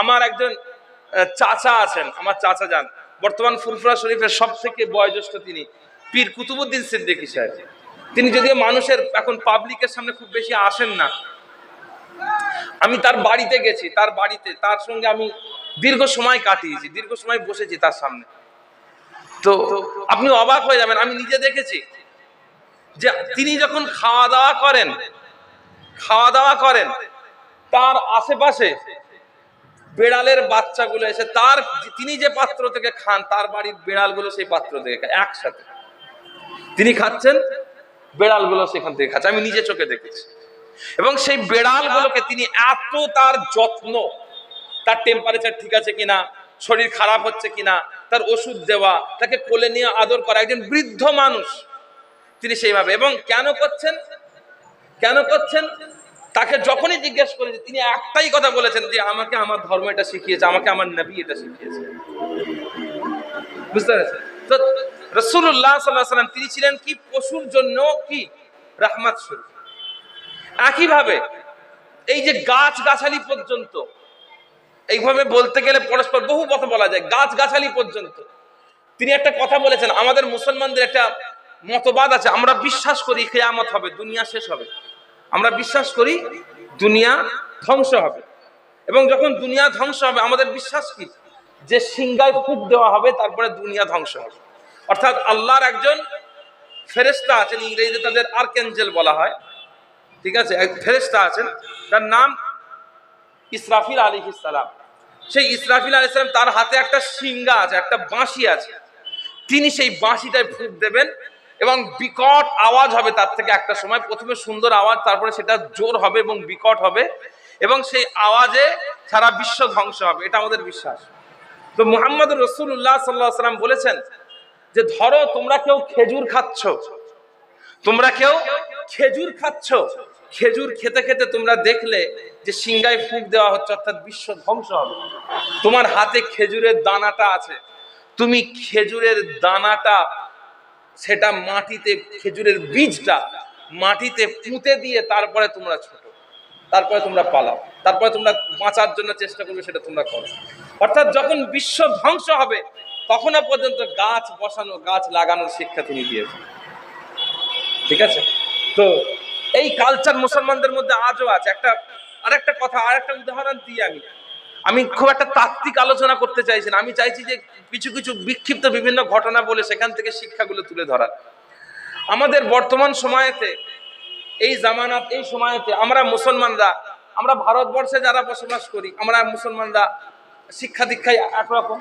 আমার একজন চাচা আছেন, আমার চাচা যান। বর্তমান ফুরফুরা শরীফের সব থেকে বয়োজ্যেষ্ঠ তিনি, পীর কুতুবুদ্দিন সিদ্দিকী সাহেব। তিনি যদিও মানুষের এখন পাবলিকের সামনে খুব বেশি আসেন না, আমি তার বাড়িতে গেছি, তার বাড়িতে, তার সঙ্গে আমি দীর্ঘ সময় কাটিয়েছি, দীর্ঘ সময় বসেছি তার সামনে। তো আপনি অবাক হয়ে যাবেন, আমি নিজে দেখেছি যে তিনি যখন খাওয়া দাওয়া করেন খাওয়া দাওয়া করেন, তার আশেপাশে বেড়ালের বাচ্চাগুলো এসে তার, তিনি যে পাত্র থেকে খান, তার বাড়ির বেড়ালগুলো সেই পাত্র থেকে খায়, একসাথে। তিনি খাচ্ছেন, বেড়ালগুলো সেখান থেকে খাচ্ছে। আমি নিজে চোখে দেখেছি। এবং সেই বেড়ালগুলোকে তিনি এত তার যত্ন, তার টেম্পারেচার ঠিক আছে কিনা, শরীর খারাপ হচ্ছে কিনা, তার ওষুধ দেওয়া, তাকে কোলে নিয়ে আদর করা, একজন বৃদ্ধ মানুষ, তিনি সেইভাবে। এবং কেন করছেন? কেন করছেন? তাকে যখনই জিজ্ঞেস করেছে তিনি একটাই কথা বলেছেন যে আমাকে আমার ধর্ম এটা শিখিয়েছে, আমাকে আমার নবী এটা শিখিয়েছে। বুঝতে পেরেছেন? তো রসুল্লাহ সাল্লাহ সাল্লাম তিনি ছিলেন কি? পশুর জন্য কি? রাহমাত স্বরূপ। একইভাবে এই যে গাছ গাছালি পর্যন্ত, এইভাবে বলতে গেলে পরস্পর বহু কথা বলা যায় গাছ গাছালি পর্যন্ত। তিনি একটা কথা বলেছেন, আমাদের মুসলমানদের একটা মতবাদ আছে, আমরা বিশ্বাস করি কেয়ামত হবে, দুনিয়া শেষ হবে। আমরা বিশ্বাস করি দুনিয়া ধ্বংস হবে। এবং যখন দুনিয়া ধ্বংস হবে, আমাদের বিশ্বাস কি? যে সিংগায় ফুক দেওয়া হবে, তারপরে দুনিয়া ধ্বংস হবে। অর্থাৎ আল্লাহর একজন ফেরেস্তা আছেন, ইংরেজিতে তাদের আর্কেঞ্জেল বলা হয়। ঠিক আছে? এক ফেরেস্তা আছেন, তার নাম ইসরাফিল আলী ইসালাম সেই ইসরাফিল আলী ইসলাম তার হাতে একটা সিঙ্গা আছে, একটা বাঁশি আছে। তিনি সেই বাঁশিটায় ফুক দেবেন এবং বিকট আওয়াজ হবে তার থেকে একটা সময়। প্রথমে সুন্দর আওয়াজ, তারপরে সেটা জোর হবে এবং বিকট হবে। এবং সেই আওয়াজে সারা বিশ্ব ধ্বংস হবে, এটা আমাদের বিশ্বাস। তো মুহাম্মদ রসুল্লাহ সাল্লাহ সাল্লাম বলেছেন যে, ধরো তোমরা কেউ খেজুর খাচ্ছ, তোমরা কেউ খেজুর খাচ্ছ। খেজুর খেতে খেতে তোমরা দেখলে যে সিংগায় ফুঁক দেওয়া হচ্ছে, অর্থাৎ বিশ্ব ধ্বংস হবে। তোমার হাতে খেজুরের দানাটা আছে। তুমি খেজুরের দানাটা সেটা মাটিতে খেজুরের বীজটা মাটিতে পুঁতে দিয়ে তারপরে তোমরা ছোট। তারপরে তোমরা পালাও। তারপরে তোমরা বাঁচার জন্য চেষ্টা করবে, সেটা তোমরা করো। অর্থাৎ যখন বিশ্ব ধ্বংস হবে তখনও পর্যন্ত গাছ বসানো, গাছ লাগানোর শিক্ষা তিনি দিয়েছেন ঠিক আছে? তো এই কালচার মুসলমানদের মধ্যে আজও আছে। একটা, আরেকটা কথা, আরেকটা উদাহরণ দিই আমি। আমি খুব একটা তাত্ত্বিক আলোচনা করতে চাইছি না। আমি চাইছি যে কিছু কিছু বিক্ষিপ্ত বিভিন্ন ঘটনা বলে সেখান থেকে শিক্ষাগুলো তুলে ধরার। আমাদের বর্তমান সময়েতে, এই জামানাত, এই সময়েতে আমরা মুসলমানরা, আমরা ভারতবর্ষে যারা বসবাস করি, আমরা মুসলমানরা শিক্ষা দীক্ষায় একরকম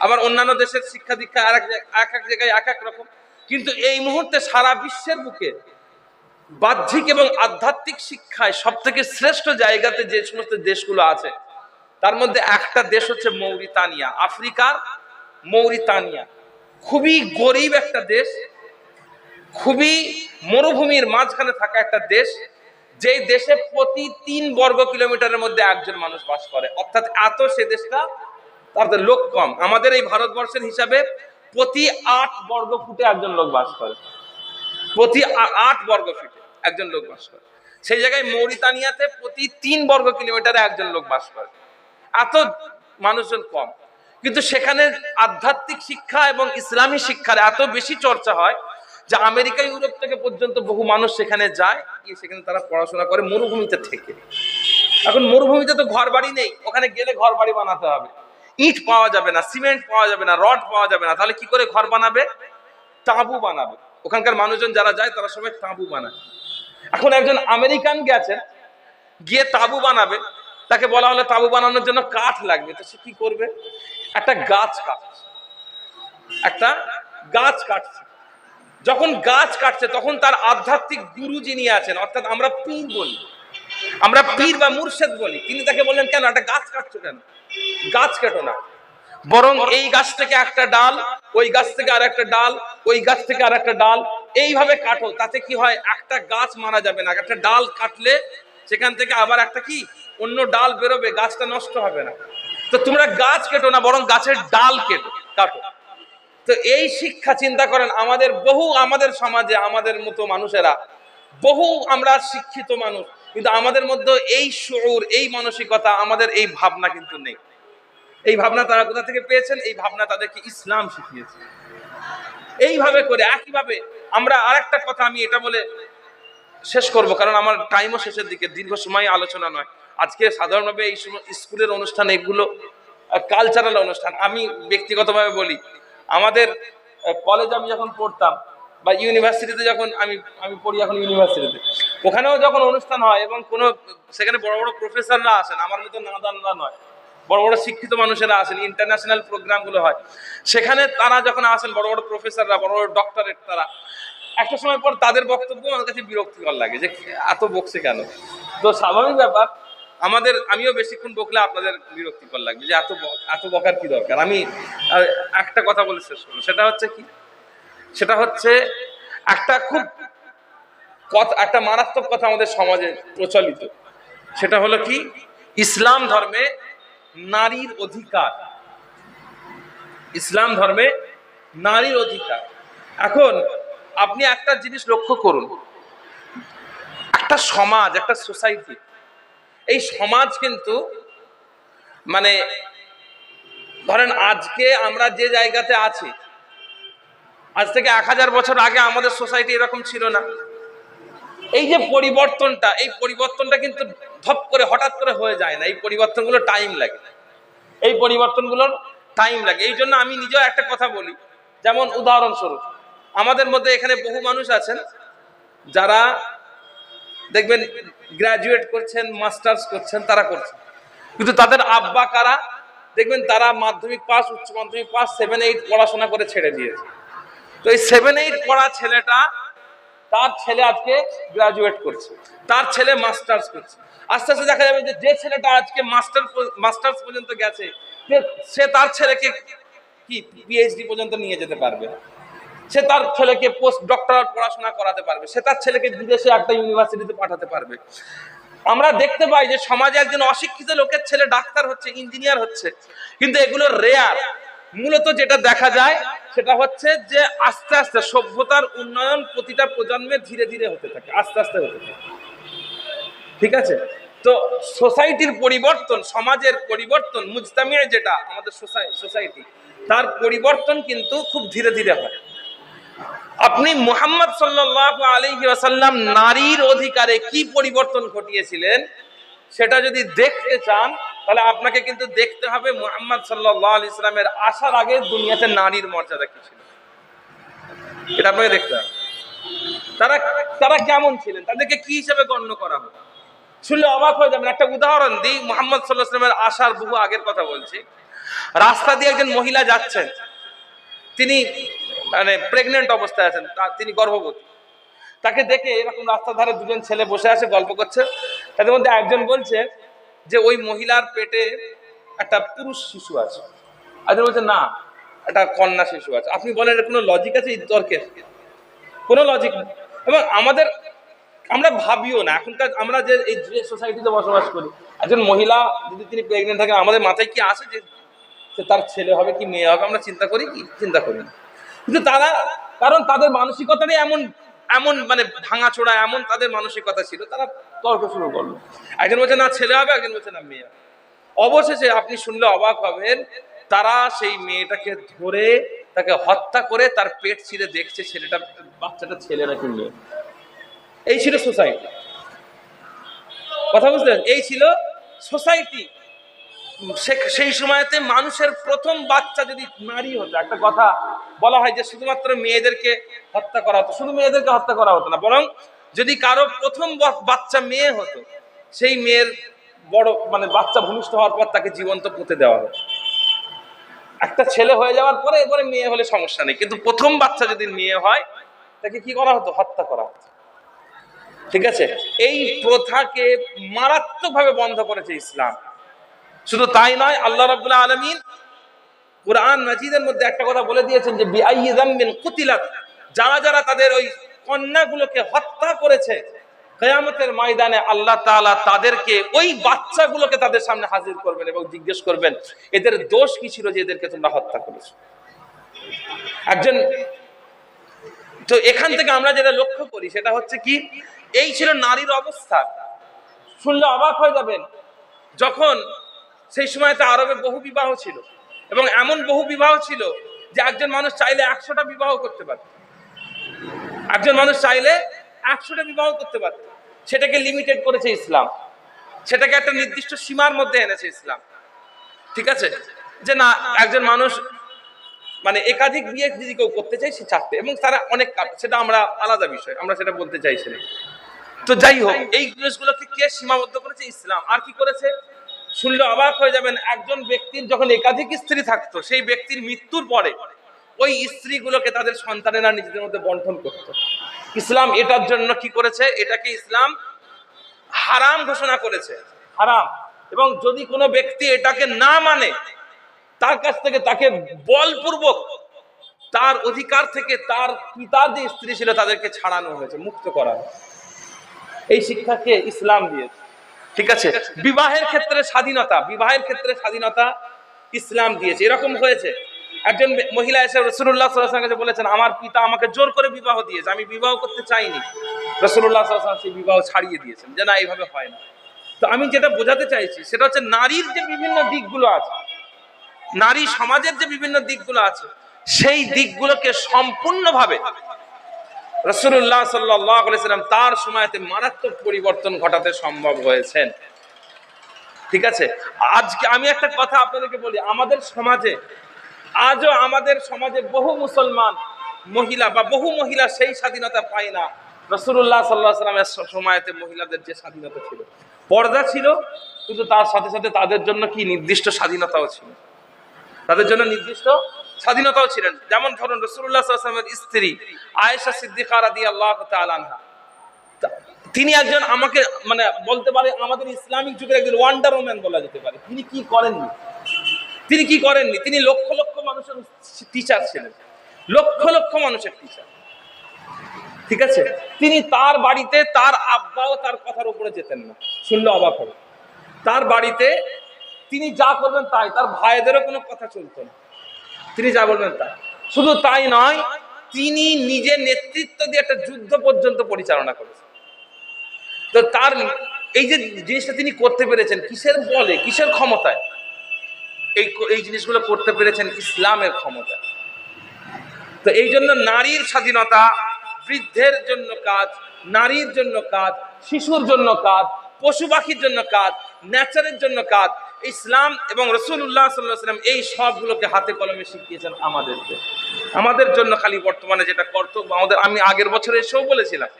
আবার অন্যান্য দেশের শিক্ষা দীক্ষা আর এক এক জায়গায় এক এক রকম। কিন্তু এই মুহূর্তে সারা বিশ্বের বুকে বাহ্যিক এবং আধ্যাত্মিক শিক্ষায় সব থেকে শ্রেষ্ঠ জায়গাতে যে সমস্ত দেশগুলো আছে তার মধ্যে একটা দেশ হচ্ছে মৌরিতানিয়া, আফ্রিকার মৌরিতানিয়া। খুবই গরিব একটা দেশ, খুবই মরুভূমির মাঝখানে থাকা একটা দেশ, যেই দেশে প্রতি তিন বর্গ কিলোমিটারের মধ্যে একজন মানুষ বাস করে। অর্থাৎ এত সে দেশটা তাদের লোক কম। আমাদের এই ভারতবর্ষের হিসাবে প্রতি আট বর্গ ফুটে একজন লোক বাস করে। প্রতি আট বর্গ ফুটে একজন লোক বাস করে। সেই জায়গায় মৌরিতানিয়াতে প্রতি তিন বর্গ কিলোমিটারে একজন লোক বাস করে। এত মানুষজন কম। কিন্তু সেখানে আধ্যাত্মিক শিক্ষা এবং ইসলামী শিক্ষার এত বেশি চর্চা হয় যে আমেরিকা, ইউরোপ থেকে পর্যন্ত বহু মানুষ সেখানে যায়, গিয়ে সেখানে তারা পড়াশোনা করে মরুভূমিতে থেকে। এখন মরুভূমিতে তো ঘর বাড়ি নেই, ওখানে গেলে ঘর বাড়ি বানাতে হবে। ইট পাওয়া যাবে না, সিমেন্ট পাওয়া যাবে না, রড পাওয়া যাবে না, তাহলে কি করে ঘর বানাবে? তাঁবু বানাবে। ওখানকার মানুষজন যারা যায়, তারা সবাই তাঁবু বানায়। এখন একজন আমেরিকান গেছেন, গিয়ে তাঁবু বানাবে তাকে বলা হলো তাঁবু বানানোর জন্য কাঠ লাগবে। তো সে কি করবে? একটা গাছ কাটছে একটা গাছ কাটছে। যখন গাছ কাটছে, তখন তার আধ্যাত্মিক গুরু যিনি আছেন, অর্থাৎ আমরা পীর বলি, আমরা পীর বা মুর্শেদ বলি, তিনি তাকে বললেন, কেন, একটা গাছ কাটছো কেন? গাছ কেটো না। বরং এই গাছ থেকে একটা ডাল, ওই গাছ থেকে আর একটা ডাল, ওই গাছ থেকে আর একটা ডাল, এইভাবে কাটো। তাতে কি হয়? একটা গাছ মারা যাবে না। একটা ডাল কাটলে সেখান থেকে আবার একটা কি? অন্য ডাল বেরোবে, গাছটা নষ্ট হবে না। তো তোমরা গাছ কেটো না, বরং গাছের ডাল কেটো, কাটো। তো এই শিক্ষা চিন্তা করেন, আমাদের বহু আমাদের সমাজে, আমাদের মতো মানুষেরা, বহু আমরা শিক্ষিত মানুষ, কিন্তু আমাদের মধ্যে এই সুর এই মানসিকতা, আমাদের এই ভাবনা কিন্তু নেই। এই ভাবনা তারা কোথা থেকে পেয়েছেন? এই ভাবনা তাদেরকে ইসলাম শিখিয়েছে। এইভাবে করে, একইভাবে আমরা আরেকটা কথা আমি এটা বলে শেষ করব, কারণ আমার টাইমও শেষের দিকে, দীর্ঘ সময় আলোচনা নয়। আজকে সাধারণভাবে এই স্কুলের অনুষ্ঠান, এগুলো কালচারাল অনুষ্ঠান। আমি ব্যক্তিগতভাবে বলি, আমাদের কলেজ আমি যখন পড়তাম বা ইউনিভার্সিটিতে যখন আমি আমি পড়ি এখন ইউনিভার্সিটিতে ওখানেও যখন অনুষ্ঠান হয় এবং কোনো, সেখানে বড় বড় প্রফেসররা আসেন, আমার মতো নাদানরা নয়, বড় বড় শিক্ষিত মানুষেরা আসেন ইন্টারন্যাশনাল প্রোগ্রামগুলো হয়, সেখানে তারা যখন আসেন, বড় বড় প্রফেসররা বড় বড় ডক্টরেট তারা, একটা সময় পর তাদের বক্তব্য আমার কাছে বিরক্তিকর লাগে, যে এত বকছে কেন? তো স্বাভাবিক ব্যাপার আমাদের, আমিও বেশিক্ষণ বকলে আপনাদের বিরক্তিকর লাগবে যে এত এত বকার কি দরকার? আমি একটা কথা বলে শেষ করব। সেটা হচ্ছে কি? সেটা হচ্ছে একটা খুব কথা একটা মারাত্মক কথা আমাদের সমাজে প্রচলিত। সেটা হলো কি? ইসলাম ধর্মে নারীর অধিকার। ইসলাম ধর্মে নারীর অধিকার। এখন আপনি একটা জিনিস লক্ষ্য করুন। একটা সমাজ, একটা সোসাইটি এই সমাজ কিন্তু মানে ধরেন আজকে আমরা যে জায়গাতে আছি, আজ থেকে এক হাজার বছর আগে আমাদের সোসাইটি এরকম ছিল না। এই যে পরিবর্তনটা, এই পরিবর্তনটা কিন্তু ধপ করে, হঠাৎ করে হয়ে যায় না। এই পরিবর্তনগুলো টাইম লাগে। এই পরিবর্তনগুলোর টাইম লাগে। এই জন্য আমি নিজেও একটা কথা বলি। যেমন উদাহরণস্বরূপ, আমাদের মধ্যে এখানে বহু মানুষ আছেন, যারা দেখবেন গ্রাজুয়েট করছেন মাস্টার্স করছেন, তারা করছেন কিন্তু তাদের আব্বা কারা? দেখবেন তারা মাধ্যমিক পাস, উচ্চ মাধ্যমিক পাস সেভেন এইট পড়াশোনা করে ছেড়ে দিয়েছে। তো এই সেভেন এইট পড়া ছেলেটা, তার ছেলে আজকে গ্রাজুয়েট করছে। তার ছেলে মাস্টার্স করছে। আস্তে আস্তে দেখা যাবে যে যে ছেলেটা আজকে মাস্টার মাস্টার্স পর্যন্ত গেছে, সে- সে তার ছেলেকে কি পিএইচডি পর্যন্ত নিয়ে যেতে পারবে? সে তার ছেলেকে পোস্ট ডক্টরাল পড়াশোনা করাতে পারবে। সে তার ছেলেকে বিদেশে একটা ইউনিভার্সিটিতে পাঠাতে পারবে। আমরা দেখতে পাই যে সমাজে একজন অশিক্ষিত লোকের ছেলে ডাক্তার হচ্ছে ইঞ্জিনিয়ার হচ্ছে। কিন্তু এগুলো রেয়ার মূলত যেটা দেখা যায়, সেটা হচ্ছে যে আস্তে আস্তে সভ্যতার উন্নয়ন প্রতিটা প্রজন্মে ধীরে ধীরে হতে থাকে, আস্তে আস্তে হতে থাকে। ঠিক আছে? তো সোসাইটির পরিবর্তন, সমাজের পরিবর্তন, মুজতামিয়া যেটা আমাদের সোসাইটি তার পরিবর্তন কিন্তু খুব ধীরে ধীরে হয়। আপনি মুহাম্মদ সাল্লাল্লাহু আলাইহি ওয়াসাল্লাম নারীর অধিকারে কি পরিবর্তন ঘটিয়েছিলেন, সেটা যদি দেখতে চান, তাহলে আপনাকে কিন্তু দেখতে হবে মুহাম্মদ সাল্লাল্লাহু আলাইহি ইসলামের আসার আগে দুনিয়াতে নারীর মর্যাদা কি ছিল। এটা আপনাকে দেখতে হবে। তারা তারা কেমন ছিলেন? তাদেরকে কি হিসেবে গণ্য করা হবে শুনলে অবাক হয়ে যাবেন। একটা উদাহরণ দিই, মোহাম্মদ সাল্লাহ সাল্লামের আসার বহু আগের কথা বলছি। রাস্তা দিয়ে একজন মহিলা যাচ্ছেন। তিনি মানে প্রেগনেন্ট অবস্থায় আছেন তিনি গর্ভবতী। তাকে দেখে এরকম রাস্তার ধারে দুজন ছেলে বসে আছে, গল্প করছে। তাদের মধ্যে একজন বলছে যে, ওই মহিলার পেটে একটা পুরুষ শিশু আছে। একজন বলছে, না, একটা কন্যা শিশু আছে। আপনি বলেন কোনো লজিক আছে? এই তর্কের কোনো লজিক নেই। এবং আমাদের, আমরা ভাবিও না। এখনকার আমরা যে, এই সোসাইটিতে বসবাস করি, একজন মহিলা যদি তিনি প্রেগনেন্ট থাকেন, আমাদের মাথায় কি আসে যে তার ছেলে হবে কি, মেয়ে হবে? আমরা চিন্তা করি কি? চিন্তা করি না। কিন্তু তারা, কারণ তাদের মানসিকতাটাই এমন এমন মানে ভাঙাচোড়া এমন তাদের মানসিকতা ছিল, তারা তর্ক শুরু করল। একজন বলছে, না, ছেলে হবে, একজন বলছে, না, মেয়ে। অবশেষে আপনি শুনলে অবাক হবেন, তারা সেই মেয়েটাকে ধরে, তাকে হত্যা করে তার পেট ছিঁড়ে দেখছে ছেলেটা, বাচ্চাটা ছেলে নাকি মেয়ে। এই ছিল সোসাইটি। কথা বুঝলেন? এই ছিল সোসাইটি। সেই সময়তে মানুষের প্রথম বাচ্চা যদি নারী হতো, একটা কথা বলা হয় যে শুধুমাত্র মেয়েদেরকে হত্যা করা হতো, শুধু মেয়েদেরকে হত্যা করা হতো না, বরং যদি কারও প্রথম বাচ্চা মেয়ে হতো, সেই মেয়ের বড় মানে বাচ্চা ভূমিষ্ঠ হওয়ার পর তাকে জীবন্ত পুঁতে দেওয়া হতো। একটা ছেলে হয়ে যাওয়ার পরে এবারে মেয়ে হলে সমস্যা নেই, কিন্তু প্রথম বাচ্চা যদি মেয়ে হয়, তাকে কি করা হতো? হত্যা করা হতো। ঠিক আছে? এই প্রথাকে মারাত্মকভাবে বন্ধ করেছে ইসলাম। শুধু তাই নয়, আল্লাহ রাব্বুল আলামিন কোরআন মাজিদের মধ্যে একটা কথা বলে দিয়েছেন যে কুতিলাত, যারা যারা তাদের ওই কন্যাগুলোকে হত্যা করেছে, কিয়ামতের ময়দানে আল্লাহ তাআলা তাদেরকে ওই বাচ্চাগুলোকে তাদের সামনে হাজির করবেন এবং জিজ্ঞেস করবেন, এদের দোষ কি ছিল যে এদেরকে তোমরা হত্যা করেছ? একজন, তো এখান থেকে আমরা যেটা লক্ষ্য করি সেটা হচ্ছে কি, এই ছিল নারীর অবস্থা। শুনলে অবাক হয়ে যাবেন, যখন সেই সময়তে আরবে বহু বিবাহ ছিল। এবং এমন বহু বিবাহ ছিল যে একজন মানুষ চাইলে একশোটা বিবাহ করতে পারত। একজন মানুষ চাইলে একশোটা বিবাহ করতে পারত। সেটাকে লিমিটেড করেছে ইসলাম। সেটাকে একটা নির্দিষ্ট সীমার মধ্যে এনেছে ইসলাম। ঠিক আছে? যে না, একজন মানুষ মানে একাধিক বিয়ে যদি কেউ করতে চাই সে চারটে এবং তারা অনেক সেটা আমরা আলাদা বিষয়। আমরা সেটা বলতে চাইছি তো যাই হোক, এই জিনিসগুলোকে কে সীমাবদ্ধ করেছে? ইসলাম। আর কি করেছে? শুনলে অবাক হয়ে যাবেন, একজন ব্যক্তির যখন একাধিক স্ত্রী থাকতো, সেই ব্যক্তির মৃত্যুর পরে ওই স্ত্রীগুলোকে তাদের সন্তানেরা নিজেদের মধ্যে বন্টন করত। ইসলাম এটার জন্য কি করেছে? এটাকে ইসলাম হারাম ঘোষণা করেছে। হারাম। এবং যদি কোনো ব্যক্তি এটাকে না মানে তার কাছ থেকে তাকে বলপূর্বক তার অধিকার থেকে তার পিতার যে স্ত্রী ছিল, তাদেরকে ছাড়ানো হয়েছে, মুক্ত করা এই শিক্ষাকে ইসলাম দিয়েছে। ঠিক আছে? বিবাহের ক্ষেত্রে স্বাধীনতা, বিবাহের ক্ষেত্রে স্বাধীনতা ইসলাম দিয়েছে। এরকম হয়েছে। একজন মহিলা এসে রসুল্লাহ সাল্লাহ কাছে বলেছেন, আমার পিতা আমাকে জোর করে বিবাহ দিয়েছে। আমি বিবাহ করতে চাইনি। রসুল্লাহ সাল্লাহ সেই বিবাহ ছাড়িয়ে দিয়েছেন যে, না, এইভাবে হয় না। তো আমি যেটা বোঝাতে চাইছি, সেটা হচ্ছে নারীর যে বিভিন্ন দিকগুলো আছে, নারী সমাজের যে বিভিন্ন দিকগুলো আছে, সেই দিকগুলোকে সম্পূর্ণভাবে রসুল্লাহ সাল্লাম তার সময়তে মারাত্মক পরিবর্তন ঘটাতে সম্ভব হয়েছেন। ঠিক আছে? আজকে আমি একটা কথা আপনাদেরকে বলি, আমাদের সমাজে, আজও আমাদের সমাজে বহু মুসলমান মহিলা বা বহু মহিলা সেই স্বাধীনতা পায় না। রসুল্লাহ সাল্লাহ সাল্লামের সময়তে মহিলাদের যে স্বাধীনতা ছিল, পর্দা ছিল, কিন্তু তার সাথে সাথে তাদের জন্য কি নির্দিষ্ট স্বাধীনতাও ছিল? তাদের জন্য নির্দিষ্ট স্বাধীনতাও ছিলেন। যেমন ধরুন রসুল্লাহ সাল্লামের স্ত্রী আয়েশা সিদ্দিকা রাদি আল্লাহ আনহা। তিনি একজন আমাকে মানে বলতে পারে আমাদের ইসলামিক যুগের একজন ওয়ান্ডার ওম্যান বলা যেতে পারে। তিনি কি করেননি? তিনি কি করেননি? তিনি লক্ষ লক্ষ মানুষের টিচার ছিলেন। লক্ষ লক্ষ মানুষের টিচার ঠিক আছে? তিনি তার বাড়িতে তার আব্বাও তার কথার উপরে যেতেন না। শুনলে অবাক হবে তার বাড়িতে তিনি যা করবেন তাই, তার ভাইদেরও কোনো কথা চলতো না। তিনি যা বলবেন তাই শুধু তাই নয়, তিনি নিজে নেতৃত্ব দিয়ে একটা যুদ্ধ পর্যন্ত পরিচালনা করেছেন। তো তার এই যে জিনিসটা তিনি করতে পেরেছেন, কিসের বলে, কিসের ক্ষমতায়? এই এই জিনিসগুলো করতে পেরেছেন ইসলামের ক্ষমতা তো এই জন্য নারীর স্বাধীনতা, বৃদ্ধের জন্য কাজ, নারীর জন্য কাজ, শিশুর জন্য কাজ, পশু পাখির জন্য কাজ, ন্যাচারের জন্য কাজ ইসলাম এবং রসুল্লাহ সাল্লাম এই সবগুলোকে হাতে কলমে শিখিয়েছেন আমাদেরকে। আমাদের জন্য খালি বর্তমানে যেটা কর্তব্য, আমাদের আমি আগের বছর এসেও বলেছিলাম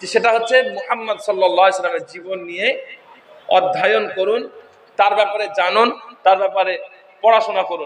যে সেটা হচ্ছে মুহাম্মদ সাল্লাহ ইসলামের জীবন নিয়ে অধ্যয়ন করুন, তার ব্যাপারে জানুন, তার ব্যাপারে পড়াশোনা করুন।